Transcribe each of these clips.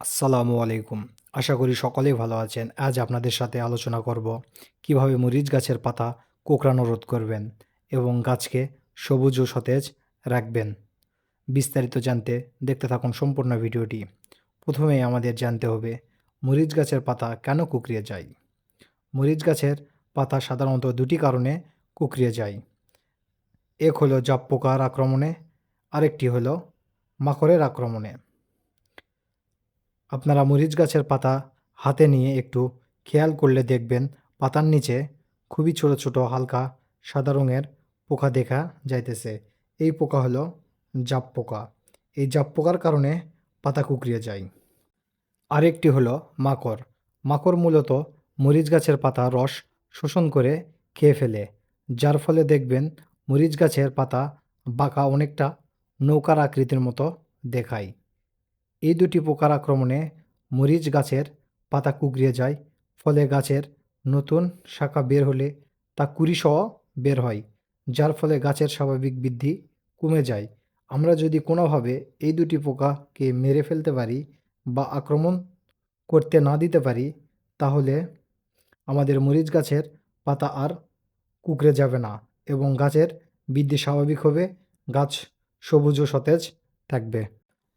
আসসালামু আলাইকুম। আশা করি সকলেই ভালো আছেন। আজ আপনাদের সাথে আলোচনা করব কীভাবে মরিচ গাছের পাতা কোঁকড়ানো রোধ করবেন এবং গাছকে সবুজ ও সতেজ রাখবেন। বিস্তারিত জানতে দেখতে থাকুন সম্পূর্ণ ভিডিওটি। প্রথমেই আমাদের জানতে হবে, মরিচ গাছের পাতা কেন কুকড়িয়ে যায়? মরিচ গাছের পাতা সাধারণত দুটি কারণে কুকড়িয়ে যায়। এক হলো জাপ পোকার আক্রমণে, আরেকটি হলো মাকড়ের আক্রমণে। আপনারা মরিচ গাছের পাতা হাতে নিয়ে একটু খেয়াল করলে দেখবেন পাতার নিচে খুবই ছোট ছোট হালকা সাদা রঙের পোকা দেখা যাইতেছে। এই পোকা হলো জাপ পোকা। এই জাপ পোকার কারণে পাতা কুকড়িয়ে যায়। আরেকটি হলো মাকড়। মাকড় মূলত মরিচ গাছের পাতা রস শোষণ করে খেয়ে ফেলে, যার ফলে দেখবেন মরিচ গাছের পাতা বাঁকা অনেকটা নৌকার আকৃতির মতো দেখায়। এই দুটি পোকার আক্রমণে মরিচ গাছের পাতা কুকড়িয়ে যায়, ফলে গাছের নতুন শাখা বের হলে তা কুড়িসহ বের হয়, যার ফলে গাছের স্বাভাবিক বৃদ্ধি কমে যায়। আমরা যদি কোনোভাবে এই দুটি পোকাকে মেরে ফেলতে পারি বা আক্রমণ করতে না দিতে পারি, তাহলে আমাদের মরিচ গাছের পাতা আর কুকড়ে যাবে না এবং গাছের বৃদ্ধি স্বাভাবিক হবে, গাছ সবুজ ও সতেজ থাকবে।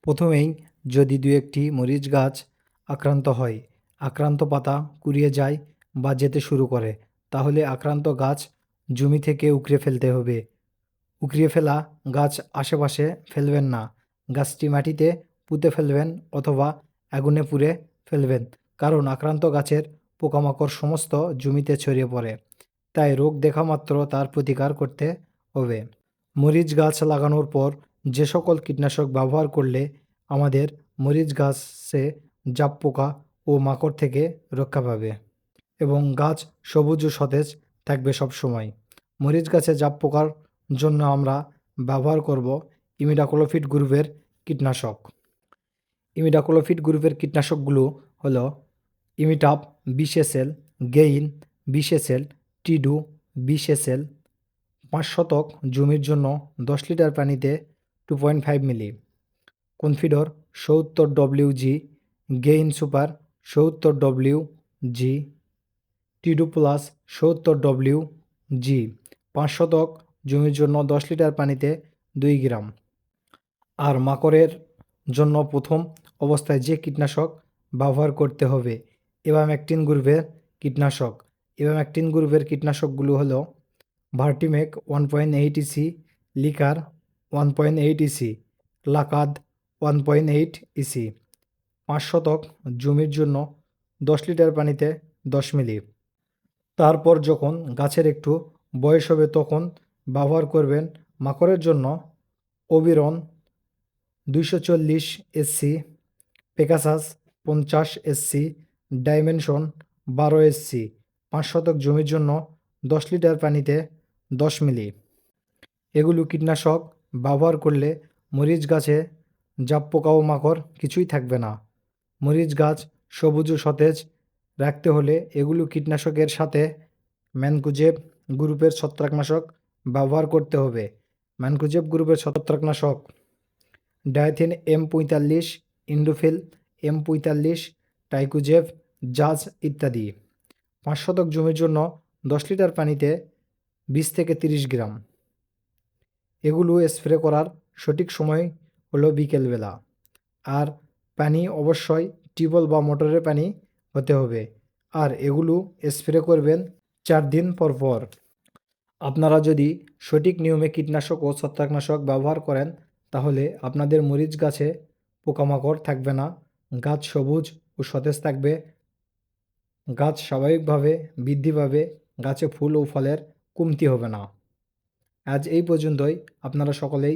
প্রথমেই যদি দু একটি মরিচ গাছ আক্রান্ত হয়, আক্রান্ত পাতা কুড়িয়ে যায় বা যেতে শুরু করে, তাহলে আক্রান্ত গাছ জমি থেকে উকড়ে ফেলতে হবে। উকড়িয়ে ফেলা গাছ আশেপাশে ফেলবেন না। গাছটি মাটিতে পুঁতে ফেলবেন অথবা আগুনে পুড়ে ফেলবেন, কারণ আক্রান্ত গাছের পোকামাকড় সমস্ত জমিতে ছড়িয়ে পড়ে, তাই রোগ দেখা মাত্র তার প্রতিকার করতে হবে। মরিচ গাছ লাগানোর পর যে সকল কীটনাশক ব্যবহার করলে আমাদের মরিচ গাছে জাপ পোকা ও মাকড় থেকে রক্ষা পাবে এবং গাছ সবুজ ও সতেজ থাকবে সব সময় মরিচ গাছে জাপ পোকার জন্য আমরা ব্যবহার করব ইমিডাক্লোফিট গ্রুপের কীটনাশক। ইমিডাক্লোফিট গ্রুপের কীটনাশকগুলো হলো ইমিটাপ বিশ গেইন বিশ টিডু বিশ পাঁচ শতক জমির জন্য দশ লিটার পানিতে two point five milli. Confidor, সত্তর ডব্লিউ জি গেইন সুপার, সত্তর ডব্লিউ জি টিডু প্লাস, সত্তর ডব্লিউ জি পাঁচ শতক জমির জন্য দশ লিটার পানিতে দুই গ্রাম। আর মাকড়ের জন্য প্রথম অবস্থায় যে কীটনাশক ব্যবহার করতে হবে এভাম্যাকটিন গ্রুপের কীটনাশক। এভাম্যাকটিন গ্রুপের কীটনাশকগুলো হলো Vertimec one point eight EC liquor one point eight EC লাকাদ ওয়ান পয়েন্ট এইট ইসি পাঁচ শতক জমির জন্য দশ লিটার পানিতে দশ মিলি। তারপর যখন গাছের একটু বয়স হবে তখন ব্যবহার করবেন মাকড়ের জন্য অবিরন দুইশো চল্লিশ এসসি পেকাসাস পঞ্চাশ এসসি ডাইমেনশন বারো এসসি পাঁচ শতক জমির জন্য দশ লিটার পানিতে দশ মিলি। এগুলো কীটনাশক ব্যবহার করলে মরিচ গাছে জাপ পোকা ও মাকড় কিছুই থাকবে না। মরিচ গাছ, সবুজ ও সতেজ, রাখতে হলে এগুলো কীটনাশকের সাথে ম্যানকুজেব গ্রুপের ছত্রাকনাশক ব্যবহার করতে হবে। ম্যানকুজেব গ্রুপের ছত্রাকনাশক ডায়াথিন এম পঁয়তাল্লিশ, ইন্ডোফিল এম পঁয়তাল্লিশ, টাইকুজেব, জাজ ইত্যাদি। পাঁচ শতক জমির জন্য দশ লিটার পানিতে বিশ থেকে তিরিশ গ্রাম। এগুলো স্প্রে করার সঠিক সময় হলো বিকেলবেলা। আর পানি অবশ্যই টিউবওয়েল বা মোটরের পানি হতে হবে। আর এগুলো স্প্রে করবেন চার দিন পর পর। আপনারা যদি সঠিক নিয়মে কীটনাশক ও ছত্রাকনাশক ব্যবহার করেন, তাহলে আপনাদের মরিচ গাছে পোকামাকড় থাকবে না। গাছ সবুজ ও সতেজ থাকবে। গাছ স্বাভাবিকভাবে বৃদ্ধি পাবে। গাছে ফুল ও ফলের কমতি হবে না। আজ এই পর্যন্তই। আপনারা সকলেই